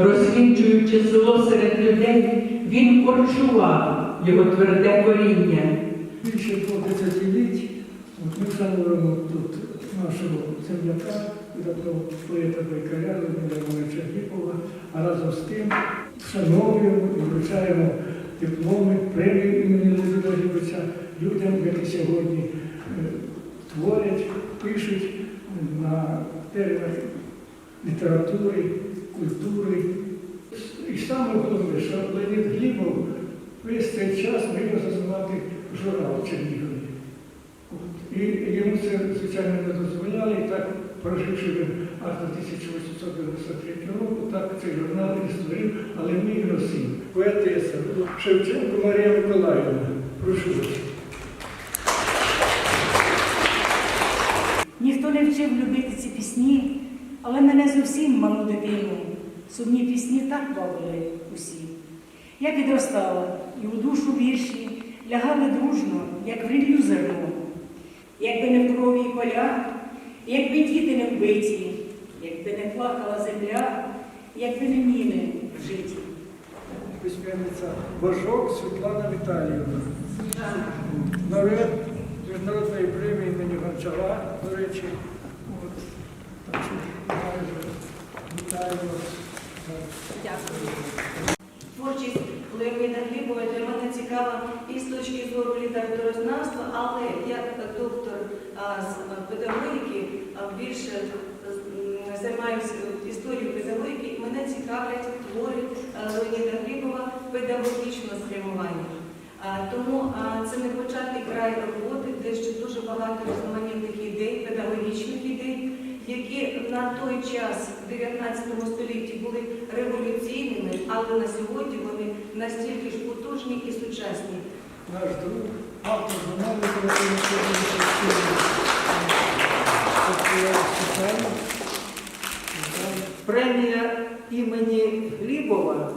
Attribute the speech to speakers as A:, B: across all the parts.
A: Розкінчуючи село серед людей, він корчував його тверде коріння.
B: Більше 20 літ Олександром тут нашого земляка, відомого поета Байкаря, Володимира Чернікова, а разом з тим вшановуємо і вручаємо дипломи, премію імені Володимира Григорьовича людям, які сьогодні е, творять, пишуть на теренах літератури культури. І саме головне, що Леонід Глібов весь цей час міг розвивати журнал Чернігові. І йому це, звичайно, не дозволяли, і так, проживши він аж до 1893 року, так цей журнал і створив, але мій носив. Поетеса Шевченко Марія Миколаївна. Прошу вас.
C: Ніхто не вчив любити ці пісні, але мене зовсім малу дитину. Сумні пісні так бавили усі. Я підростала і у душу вірші лягали дружно, як в ріллю зерно. Якби не в крові і поля, якби діти не вбиті, якби не плакала земля, якби не міни в житті.
B: Письменниця Божок Світлана Віталіївна. Лауреат міжнародної премії імені Гончара, до речі. От. Так що вітаю вас.
D: Творчість Леоніда Глібова для мене цікава і з точки зору літературознавства, але як доктор з педагогіки більше займаюся історією педагогіки, мене цікавлять твори Леоніда Глібова педагогічного спрямування. Тому це не початий край роботи, де ще дуже багато різноманітних ідей, педагогічних ідей, в 19 столітті були революційними, але на сьогодні вони настільки ж потужні і сучасні.
B: Наш друг, автор журналу
E: Премія імені Глібова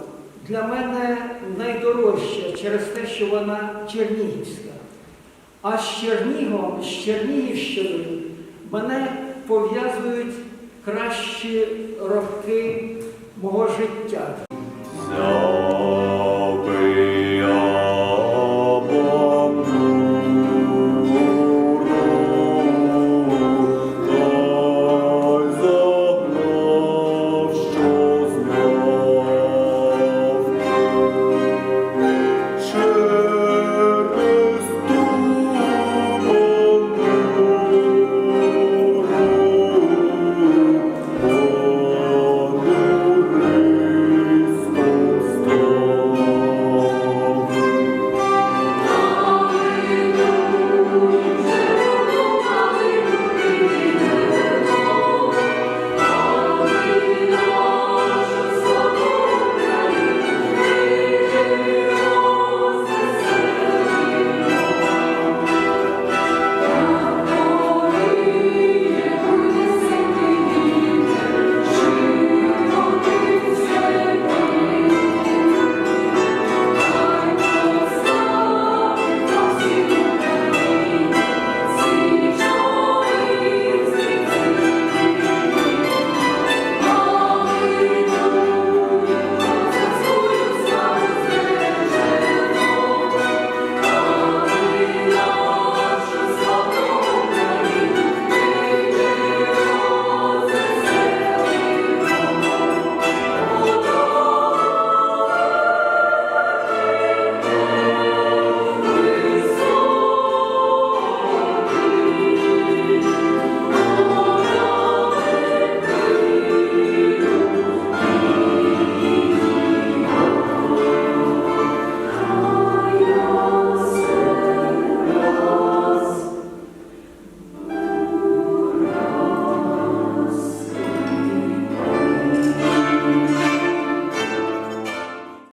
E: для мене найдорожча через те, що вона чернігівська. А з Чернігом, з Чернігівщиною мене пов'язують кращі роки мого життя.